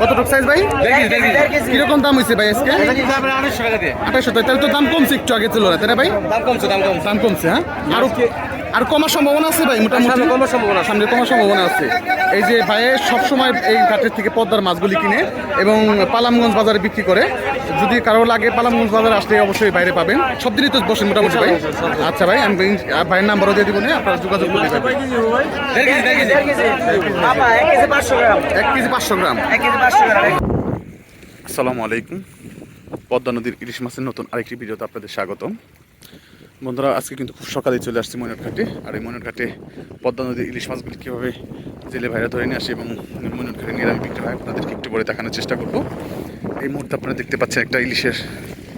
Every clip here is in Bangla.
কতটুক সাইজ ভাই? কীরকম দাম হয়েছে ভাই আজকে? আড়াইশো টাকা তাহলে তো দাম কমছে একটু আগে ছিল না তাই না ভাই? দাম কমছে দাম কমছে। দাম কমছে হ্যাঁ? আরও আর কমার সম্ভাবনা আছে ভাই মোটামুটি? সামনে কমার সম্ভাবনা আছে। সামনে কমার সম্ভাবনা আছে। এই যে ভাইয়ে সবসময় এই ঘাটের থেকে পদ্মার মাছগুলি কিনে এবং পালামগঞ্জ বাজারে বিক্রি করে যদি কারও লাগে পালামগঞ্জ বাজারে আসলে অবশ্যই বাইরে পাবেন। সব দিনই তো বসেন মোটামুটি ভাই। আচ্ছা ভাই আমি ভাই- ভাইয়ের নাম্বারও দিয়ে দিব না আপনারা যোগাযোগ করে দেবেন দেড় কেজি দেড় কেজি। এক কেজি পাঁচশো গ্রাম। আসসালামু আলাইকুম। পদ্মা নদীর ইলিশ মাছের নতুন আরেকটি ভিডিওতে আপনাদের স্বাগতম। বন্ধুরা, আজকে কিন্তু খুব সকালে চলে আসছি ময়নাট ঘাটে আর এই ময়নাট ঘাটে পদ্মা নদীর ইলিশ মাছগুলি কীভাবে জেলে ভাইরা ধরে নিয়ে আসে এবং ময়নাট ঘাটে নিরামি বিক্রি হয় আপনাদেরকে একটু পরে দেখানোর চেষ্টা করব। এই মুহূর্তে আপনারা দেখতে পাচ্ছেন একটা ইলিশের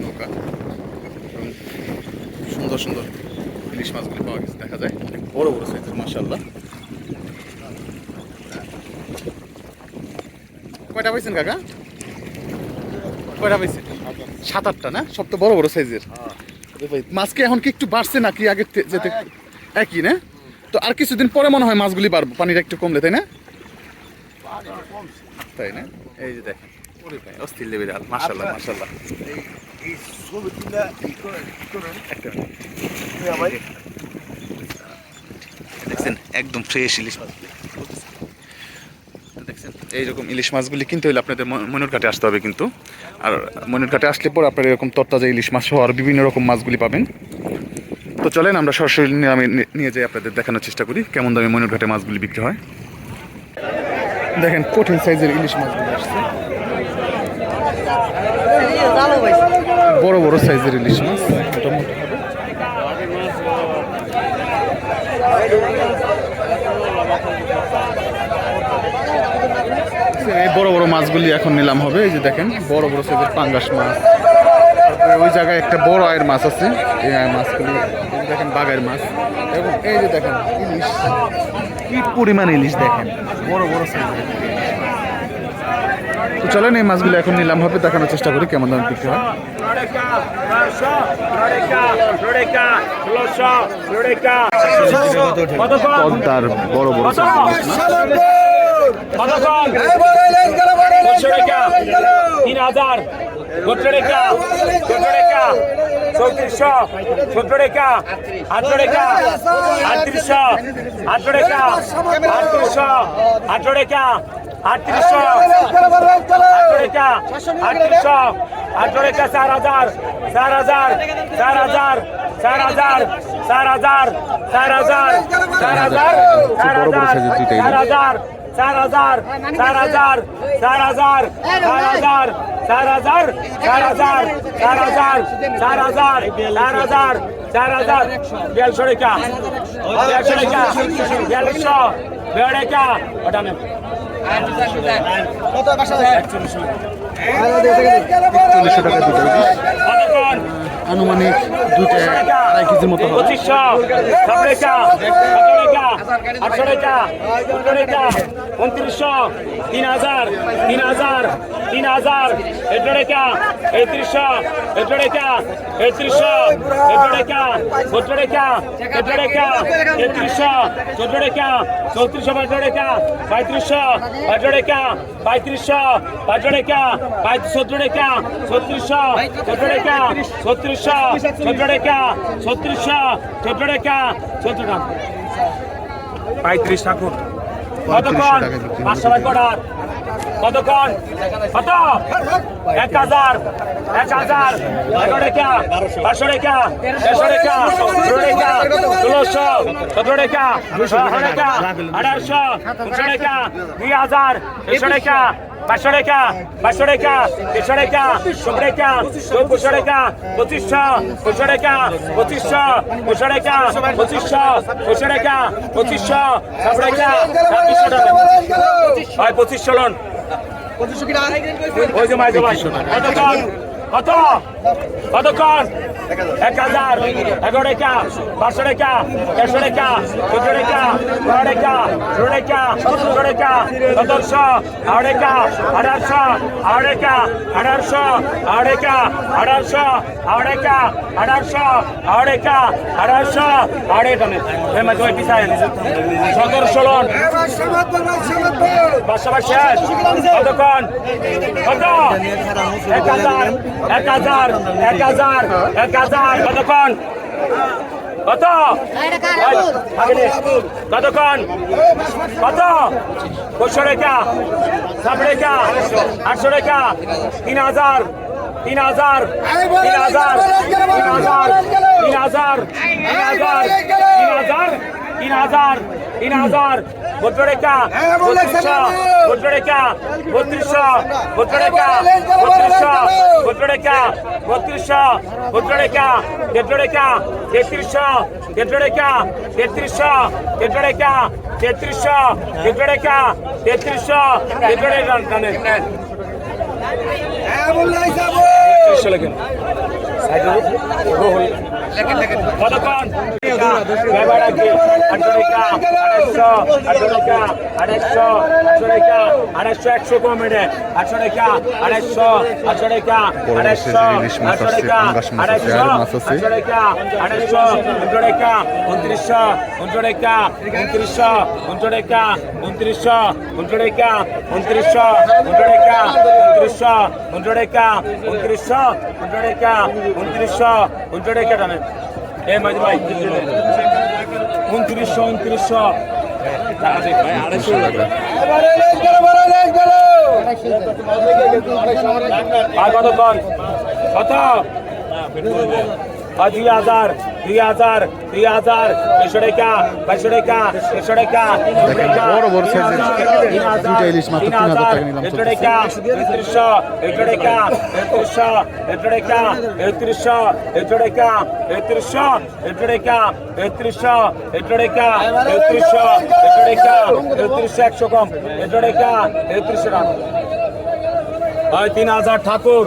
নৌকা এবং সুন্দর সুন্দর ইলিশ মাছগুলি পাওয়া গেছে, দেখা যায়। অনেক বড় বড় সাইজের মাসাল্লাহ কয়টা পাইছেন কাকা? কয়টা পাইছেন? সাত আটটা না? সব তো বড় বড় সাইজের। ভাই মাছ কি এখন কি একটু বাড়ছে নাকি আগের যেতে একই না? তো আর কিছুদিন পরে মনে হয় মাছগুলি বাড়বো পানিটা একটু কমলে তাই না? তাই না? এই যে দেখেন। অস্থির দেখছেন? একদম ফ্রেশ ইলিশ মাছ। দেখছেন? এইরকম ইলিশ মাছগুলি কিনতে হলে আপনাদের মনুর ঘাটে আসতে হবে কিন্তু। আর মনের ঘাটে আসলে পর আপনারা এরকম তরতাজা ইলিশ মাছ সহ আর বিভিন্ন রকম মাছগুলি পাবেন। তো চলেন আমরা সরাসরি আমি নিয়ে যাই আপনাদের দেখানোর চেষ্টা করি, কেমন দামে মনুর ঘাটে মাছগুলি বিক্রি হয়। দেখেন কঠিন সাইজের ইলিশ মাছগুলি আসছে। বড় বড় সাইজের ইলিশ মাছ, মোটামুটি হবে এই বড় বড় মাছগুলি এখন নিলাম হবে এই যে দেখেন বড় বড় সাইজের পাঙ্গাস মাছ। তারপরে ওই জায়গায় একটা বড় আয়ের মাছ আছে এই আয়ের মাছগুলি দেখেন বাঘের মাছ। এবং এই যে দেখেন ইলিশ কি পরিমাণ ইলিশ দেখেন বড় বড় সাইজের তো চলেন এই মাছগুলো এখন নিলাম হবে দেখানোর চেষ্টা করি কেমন দাম বিক্রি হয়? পদ্মার বড় বড় পাঁচশো টাকা, তিন হাজার সত্তর টাকা সত্তর টাকা চৌত্রিশশো সত্তর টাকা আটশো টাকা আটত্রিশশো আটশো টাকা আটত্রিশশো আটশো টাকা আটত্রিশশো আটশো টাকা আটত্রিশশো আটশো টাকা চার হাজার চার হাজার চার হাজার চার হাজার চার হাজার চার হাজার চার হাজার চার হাজার চার হাজার চার হাজার চার হাজার চার হাজার চার হাজার চার হাজার চার হাজার চার হাজার চার হাজার চার হাজার চার হাজার বিয়ালশো টাকা বিয়ালশো টাকা বিয়াল্লিশশো বেড় টাকা ওটা দুটো কতক্ষণ আনুমানিক দুইটা আড়াই কেজির মতো পঁচিশশো আটশো রেখা আটশো রেখা উনত্রিশশো, তিন হাজার তিন হাজার তিন হাজার এটরেকা একত্রিশশো এটরেকা একত্রিশশো এটরেকা চোদ্দরেকা এটরেকা একত্রিশশো চোদ্দরেকা চৌত্রিশশো বাজরেকা পঁয়ত্রিশশো বাজরেকা পঁয়ত্রিশশো বাজরেকা চোদ্দরেকা ছত্রিশশো চোদ্দরেকা ছত্রিশশো চোদ্দরেকা ছত্রিশশো চোদ্দরেকা চোদ্দ পঁয়ত্রিশ ঠাকুর। কতক্ষণ। পাঁচশো অর্ডার কতক্ষণ? কত? এক হাজার। এক হাজার। এগারো রেখা পাঁচশো রেখা দেড়শো রেখা ষোলো রেখা ষোলোশো। সতেরো রেখা আঠারোশো। রেখা দুই হাজার। দুশো রেখা পাঁচশো টাকা পাঁচশো টাকা দেড়শো টাকা সব টাকা পঁচিশশো টাকা পঁচিশশো পঁচিশশো টাকা পঁচিশশো পঁচিশশো টাকা পঁচিশশো পঁচিশশো টাকা পঁচিশশো সব টাকা ছাব্বিশশো টাকা। হয় পঁচিশশো লোন। পঁচিশশো কত কতক্ষণ এক হাজার, এগারো রেখা, পাঁচশো রেখা দেড়শো রেখা চোদ্দ রেখা, বারো রেখা, ষোলো রেখা ষোলো রেখা, সতেরোশো আড় রেখা আঠারোশো আড় রেখা আঠারোশো আড় রেখা আঠারোশো আড় রেখা আঠারোশো আড় রেখা আঠারোশো আড় রেখা মাঝে ওই পিছায় সতেরো ষোলো শেষ। কতক্ষণ? কত? এক হাজার এক হাজার এক হাজার, এক হাজার কতক্ষণ? কত? কতক্ষণ? কত? পঁচিশশো রেখা সাত রেখা আটশো রেখা তিন হাজার তিন হাজার তিন হাজার তিন হাজার তিন হাজার তিন হাজার তিন হাজার তিন হাজার তিন হাজার বত্র রেখা বত্রিশশো বত্র রেখা বত্রিশশো বত্র রেখা বত্রিশশো বত্র রেখা বত্রিশশো পনেরো টাকা তেত্র টাকা তেত্রিশশো তেত্র টাকা তেত্রিশশো তেত্র টাকা তেত্রিশশো তেত্র টাকা তেত্রিশশো তেত্র টাকা কতক্ষণ আড়াইশো একশো কমেডে আটশো টাকা আড়াইশো আটশো টাকা আড়াইশো আটশো টাকা আড়াইশো আটশো টাকা আড়াইশো উনশো টাকা উনত্রিশশো উনশো টাকা উনত্রিশশো উনশো টাকা উনত্রিশশো উনশো টাকা উনত্রিশশো উনশো টাকা উনত্রিশশো উনশো টাকা উনত্রিশশো উনশো টাকা উনত্রিশশো উনশো টাকা এ মাঝে ভাই উনত্রিশশো উনত্রিশশো। আর কতক্ষণ কত দুই হাজার দুই হাজার দুই হাজার দুইশো টাকা বাইশো টাকা একশো টাকা বড় বড় দুইটা ইলিশ একশো টাকা একত্রিশশো একশো টাকা একত্রিশশো একশো টাকা একশো টাকা একত্রিশশো একশো টাকা একত্রিশশো একশো টাকা একত্রিশশো একশো টাকা একশো কম একশো টাকা একত্রিশশো টাকা। তিন হাজার ঠাকুর।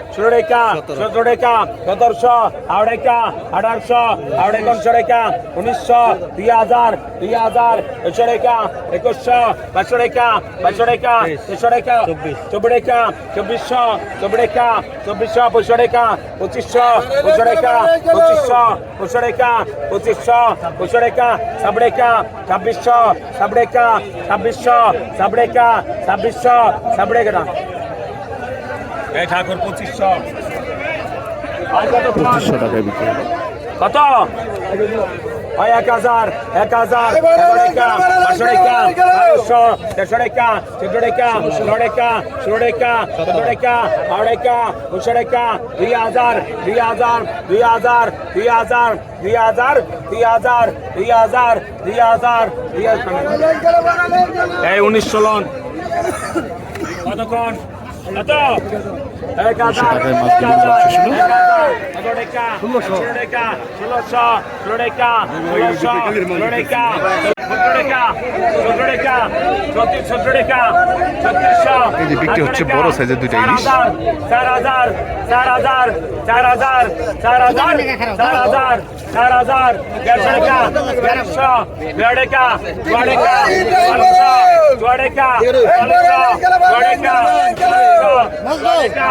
ষোলো টাকা সতেরো টাকা সতেরোশো আড় টাকা আঠারোশো আড় একশো টাকা উনিশশো দুই হাজার দুই হাজার একশো টাকা একুশশো পাঁচশো টাকা পাঁচশো টাকা ছশো টাকা চব্বিশ টাকা চব্বিশশো চব্বিশ টাকা চব্বিশশো পঁচিশশো টাকা পঁচিশশো পঁচিশশো টাকা পঁচিশশো পঁচিশশো টাকা পঁচিশশো পঁচিশশো টাকা সাব টাকা ছাব্বিশশো সাব টাকা এই ঠাকুর পঁচিশশো। পঁচিশশো টাকায় বিক্রি হলো। কত? ওই এক হাজার এক হাজার পাঁচশো রেখা বারোশো দেড়শো রেখা চোদ্দ রেখা ষোলো রেখা ষোলো রেখা চোদ্দ রেখা বারো রেখা উনিশশো রেখা দুই হাজার দুই হাজার দুই হাজার দুই হাজার দুই হাজার দুই হাজার দুই হাজার দুই হাজার দুই হাজার। এই উনিশশো লন কতক্ষণ 갔다! দুশো টাকায় মাছগুলি যাচ্ছে ছিল ষোলোশো ষোলোশো ষোলোশো এই যে বিক্রি হচ্ছে বড় সাইজের দুইটা ইলিশ। চার হাজার চার হাজার চার হাজার চার হাজার চার হাজার চার হাজার দেড়শো টাকা দেড়শো দেড় টাকা দেড় টাকা দেড়শো দেড় টাকা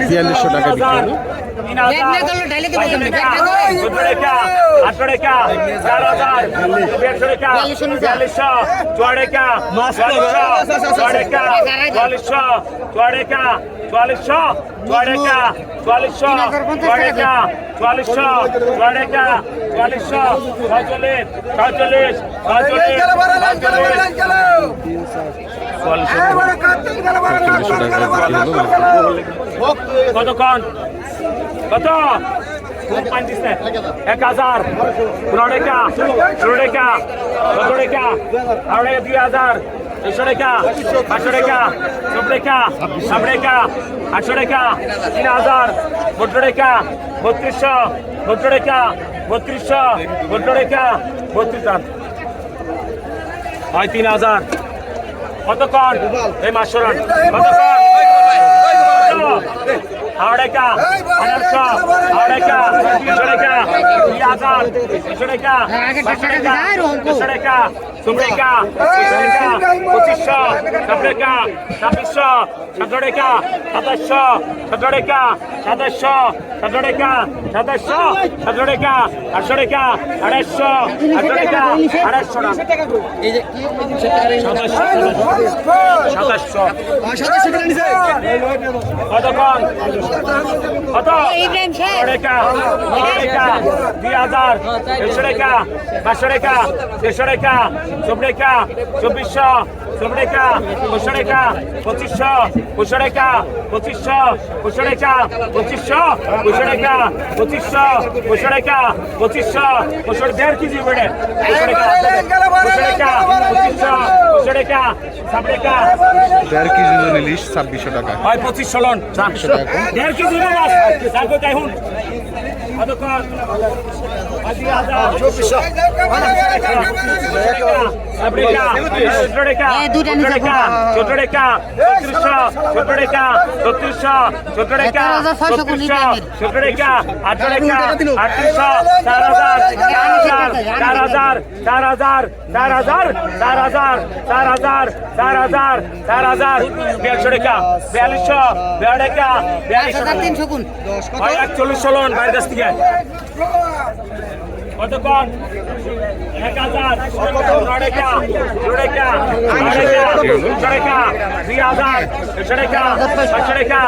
বিয়াল্লিশশো টাকা বিক্রি হলো। চল্লিশ টাকা কতক্ষণ? কত? এক হাজার। পনেরো ষোলো টাকা সতেরো টাকা টাকা, দুই হাজার দুশো টাকা, পাঁচশো টাকা সব টাকা সব টাকা, আটশো টাকা, তিন হাজার বত্র টাকা, বত্রিশশো বত্র টাকা, বত্রিশশো বত্র টাকা, বত্রিশ হয় তিন হাজার। কতক্ষণ? এই মাস সরান কতক্ষণ? আড়েকা আড়েকা আড়েকা সড়েকা ইয়াকার সড়েকা সড়েকা সড়েকা সুমরেকা সড়েকা পঁচিশশো সড়েকা ছাব্বিশশো সড়েকা সাতাশশো সড়েকা সাতাশশো সড়েকা সাতাশশো সড়েকা আটশো রেখা আড়াইশো কত ইব্রাহিম শেখ। টাকা টাকা দুই হাজার, দেড়শো টাকা পাঁচশো টাকা দেড়শো টাকা চব্বিশ টাকা চব্বিশশো চোবড়েকা পঁচড়েকা পঁচিশশো পঁচড়েকা পঁচিশশো পঁচড়েকা পঁচিশশো পঁচড়েকা পঁচিশশো পঁচড়েকা পঁচিশশো পঁচড় দেড় কেজি বেড়ে দেড় কেজি জন ইলিশ ছাব্বিশশো টাকা হয় পঁচিশশো লন ছাব্বিশশো টাকা দেড় কেজি তারপর দেখুন একচল্লিশ চলন বাইরের কাছ থেকে। কতক্ষণ এক হাজার সড়েকা সড়েকা সড়েকা দুই হাজার সড়েকা সড়েকা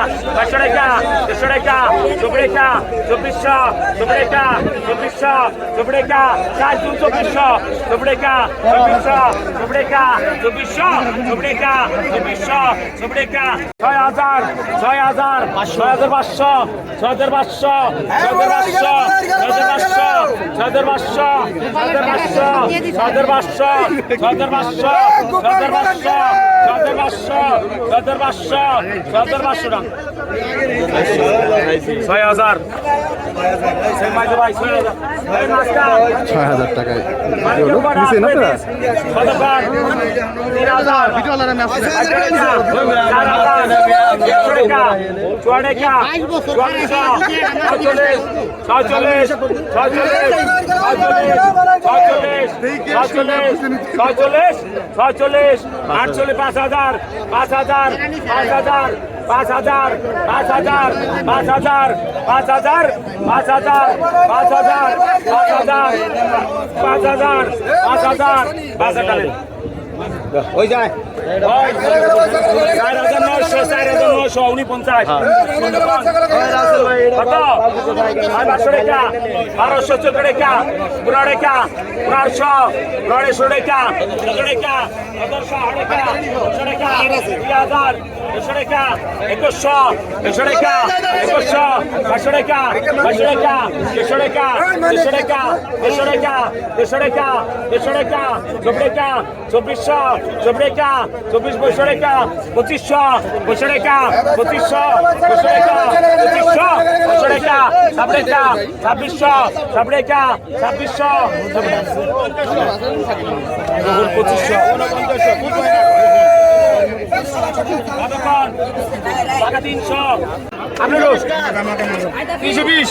সড়েকা সড়েকা চোপড়েকা চব্বিশশো চোপড়েকা চব্বিশশো চোপড়েকা চার দু চব্বিশশো চোপড়েকা চব্বিশশো চোপড়েকা চব্বিশশো চোপড়েকা চব্বিশশো চোপড়েকা ছয় হাজার ছয় হাজার ছয় হাজার পাঁচশো ছয় হাজার পাঁচশো ছয় হাজার পাঁচশো ছয় হাজার পাঁচশো ছয় হাজার পাঁচশো ছয় হাজার পাঁচশো ছয় হাজার পাঁচশো ছয় হাজার। পাঁচশো ছয় হাজার পাঁচশো ছয় হাজার। পাঁচশো ছয় হাজার পাঁচশো ছয় হাজার পাঁচশো টাকা ছয় হাজার ছয় মাঝে ভাই ছয় হাজার। এই মাছটা ছয় হাজার মানে তিন হাজার আটচল্লিশ পাঁচ হাজার পাঁচ হাজার পাঁচ হাজার পাঁচ হাজার পাঁচ হাজার পাঁচ হাজার পাঁচ হাজার পাঁচ হাজার পাঁচ হাজার পাঁচ হাজার পাঁচ হাজার পাঁচ হাজার পাঁচ হাজার ওই যায়। চার হাজার নয়শো চার হাজার নয়শো উনপঞ্চাশ কত পাঁচশো টাকা বারোশো চোদ্দ টাকা পনেরো টাকা পনেরোশো পনেরোশো টাকা চোদ্দ টাকা সতেরোশো টাকা দুশো টাকা দুই হাজার দুশো টাকা একুশশো দুশো টাকা একুশশো পাঁচশো টাকা পাঁচশো টাকা দেড়শো টাকা দেড়শো টাকা দেড়শো টাকা দেড়শো টাকা দেড়শো টাকা চব্বিশ টাকা পঁচিশশো চব্বিশটা চব্বিশ বছরেটা পঁচিশশো বছরেটা পঁচিশশো বছরেটা পঁচিশশো বছরেটা ছাব্বিশটা ছাব্বিশশো ছাব্বিশটা ছাব্বিশশো পঁচিশশো। টাকা তিনশো। তিনশো বিশ।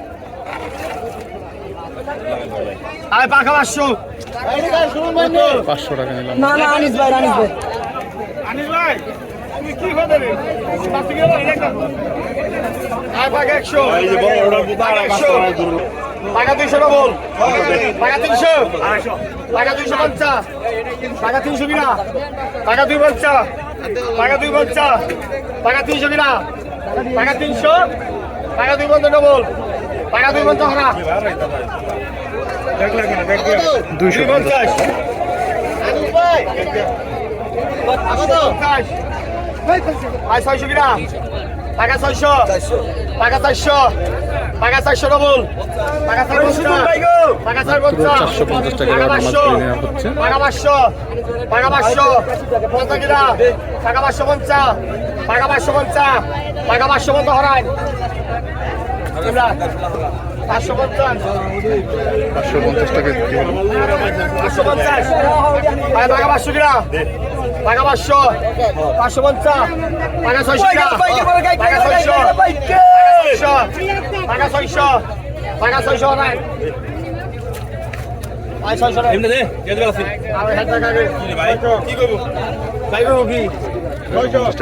আরে পাকা পাঁচশো। পাঁচশো টাকা নিলাম না না আনিস ভাই আনিস ভাই আনিস ভাই টাকা দুইশো তিনশো টাকা দুইশো পঞ্চাশ টাকা তিনশো কিনা টাকা দুই পঞ্চাশ টাকা দুই পঞ্চাশ টাকা তিনশো কিনা টাকা তিনশো টাকা দুই পঞ্চাশ ডবল দুইশো দুই পঞ্চাশ ছয়শো কিনা টাকা ছয়শো টাকা চারশো টাকা চারশো ডবল টাকা চার পঞ্চাশ টাকা চার চারশো পঞ্চাশ টাকা পাঁচশো টাকা পাঁচশো টাকা পাঁচশো পঞ্চাশ কিনা টাকা পাঁচশো পঞ্চাশ টাকা পাঁচশো পঞ্চাশ টাকা পাঁচশো পঞ্চাশ হরাই পাঁচশো পঞ্চাশ। টাকা বিক্রি হলো পাঁচশো পঞ্চাশ। টাকা পাঁচশো কিনা? টাকা পাঁচশো। পাঁচশো পঞ্চাশ। টাকা ছয়শো টাকা ছয়শো। টাকা ছয়শো। টাকা ছয়শো। নাই ছয়শো টাকা। কি করব? পঞ্চাশ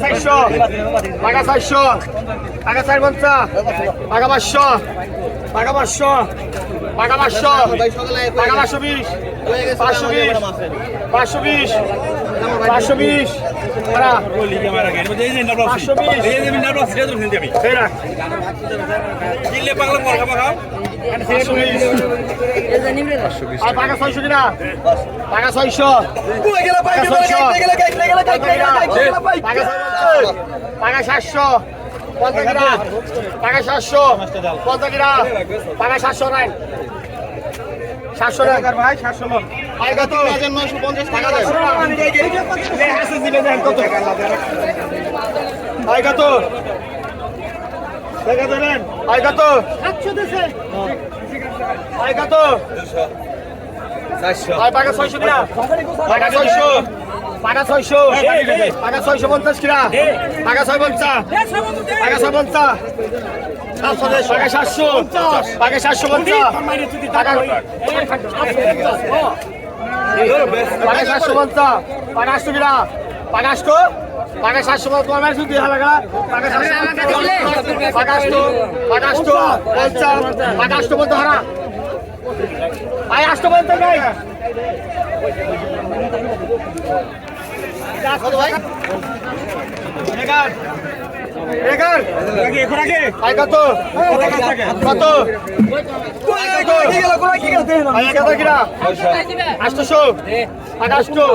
চারশো টাকা চারশো টাকা চার পঞ্চাশ টাকা পাঁচশো টাকা পাঁচশো টাকা পাঁচশো টাকা পাঁচশো বিশ পাঁচশো বিশ পাঁচশো বিশ পাঁচশো বিশ পাঁচশো বিশ টাকা সাতশো পঞ্চাশ গ্রা টাকা সাতশো পঞ্চাশ গ্রা টাকা সাতশো নাই সাতশো টাকার ভাই সাতশো টাকা তো নয়শো পঞ্চাশ টাকা দিলে কত টাকা তো দেখা ধরেন আয় কত? আয় কত? আয় পাকা ছয়শো কিনা পাকা ছয়শো। পাকা ছয়শো। পাকা ছয়শো পঞ্চাশ কিনা পাকা ছয় পঞ্চাশ। পাকা ছয় পঞ্চাশ। পাকা সাতশো পাকা সাতশো পঞ্চাশ পাকা সাতশো পঞ্চাশ পাকা আসতো কিনা পাকা আসতো টাকা সাতশো কমাই শুধু হাজার টাকা সাতশো আটাশশো পঞ্চাশ আটাশশো পর্যন্ত হারা ভাই আটশো পর্যন্ত ভাই। ভাই? আটশোশো। টাকা আটশো।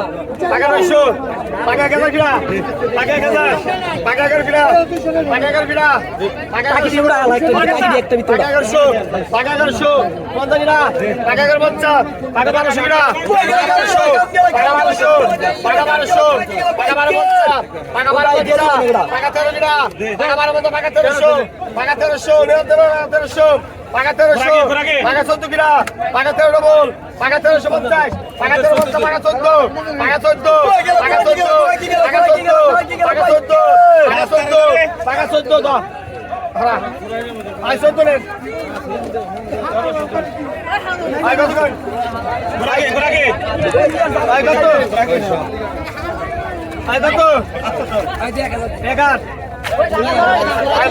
টাকা নয়শো। টাকা এক হাজার কিনা টাকা এক হাজার। টাকা এগারো কিনা টাকা এগারো কিনা টাকা এগারোশো টাকা এগারোশো পঞ্চাশ কিনা টাকা এগারো পঞ্চাশ। টাকা বারোশো কিনা টাকা টাকা বারোশো। টাকা বারোশো। টাকা বারো পঞ্চাশ। টাকা বারো টাকা তেরো কিনা তেরোশো পাকা তেরোশো তেরোশো পাকা তেরোশো পাকা চোদ্দ কিনা পাকা তেরো ডবল পাকা তেরোশো পঞ্চাশ পাকা তেরো পঞ্চাশ পাকা চোদ্দ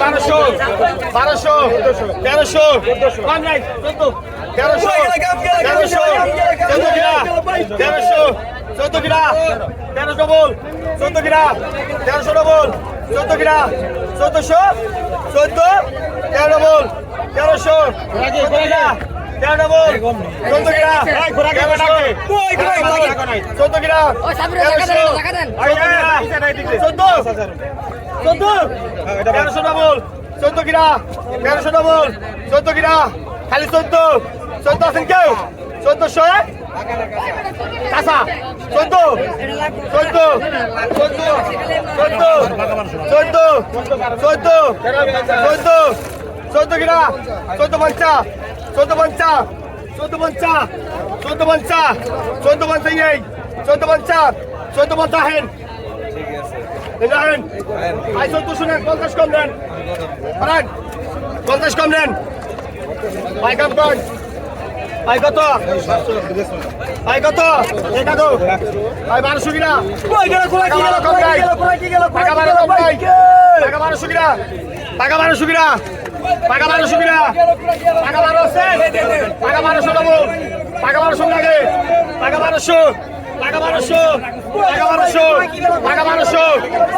বারোশো বারোশো তেরোশো তেরোশো তেরোশো চোদ্দ কিরা তেরোশো চোদ্দ কিরা তেরোশো বল চোদ্দ কিরা তেরোশো ডবল চোদ্দ কিরা চোদ্দশো চোদ্দ তেরো ডবল তেরোশো চোদ্দ কিরা তেরো ডবল চোদ্দ কিরা চোদ্দ কিরা চোদ্দ চোদ্দ। তেরোশো ডবল চোদ্দ কিনা। তেরোশো ডবল চোদ্দ কিনা। খালি চোদ্দ। চোদ্দ আছেন কেউ? চোদ্দশো কাঁচা। চোদ্দ। চোদ্দ। চোদ্দ। চোদ্দ। চোদ্দ। চোদ্দ। চোদ্দ। চোদ্দ কিনা। চোদ্দ পঞ্চা। চোদ্দ পঞ্চা। চোদ্দ পঞ্চা। চোদ্দ পঞ্চা। চোদ্দ পঞ্চা চোদ্দ পঞ্চা। চোদ্দ পঞ্চা হেন নেন আইসন দুশো নেন পঞ্চাশ কম নেন। পঞ্চাশ কম নেন। পাইকাম কন ভাই কত? ভাই কত? দেখা তো ভাই বারোশো কিনা। কই গেল কোলা কি গেল কম গাই টাকা বারো কম গাই টাকা বারোশো কিনা। টাকা বারোশো কিনা। টাকা বারোশো কিনা। টাকা বারোশো টাকা বারোশো নেব। টাকা বারোশো লাগে। টাকা বারোশো। পাকা বারোশো পাকা বারোশো পাকা বারোশো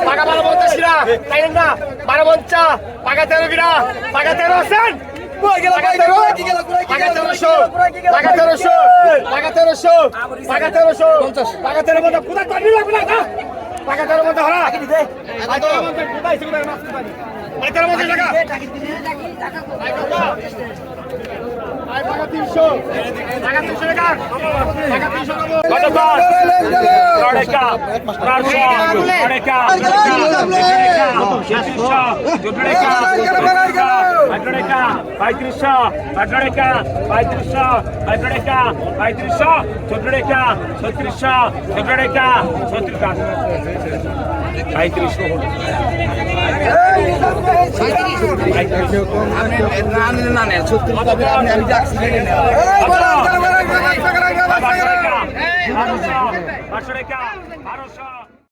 পাকা বারো পঞ্চাশ কিনা তাই না? বারো পঞ্চা পাকা তেরো আছেন পাকা তেরোশো পাকা তেরোশো পাকা তেরোশো পাকা তেরোশো। পাকা তেরো মধ্যে কোথায় না পাকা তেরো মধ্যে হরা তেরো টাকা পঁয়ত্রিশশো টাকা পঁয়ত্রিশশো টাকা। পঁয়ত্রিশশো চোদ্দ টাকা ছত্রিশশো চোদ্দ টাকা ছত্রিশ পঁয়ত্রিশশো। পাঁচশো টাকা বারোশো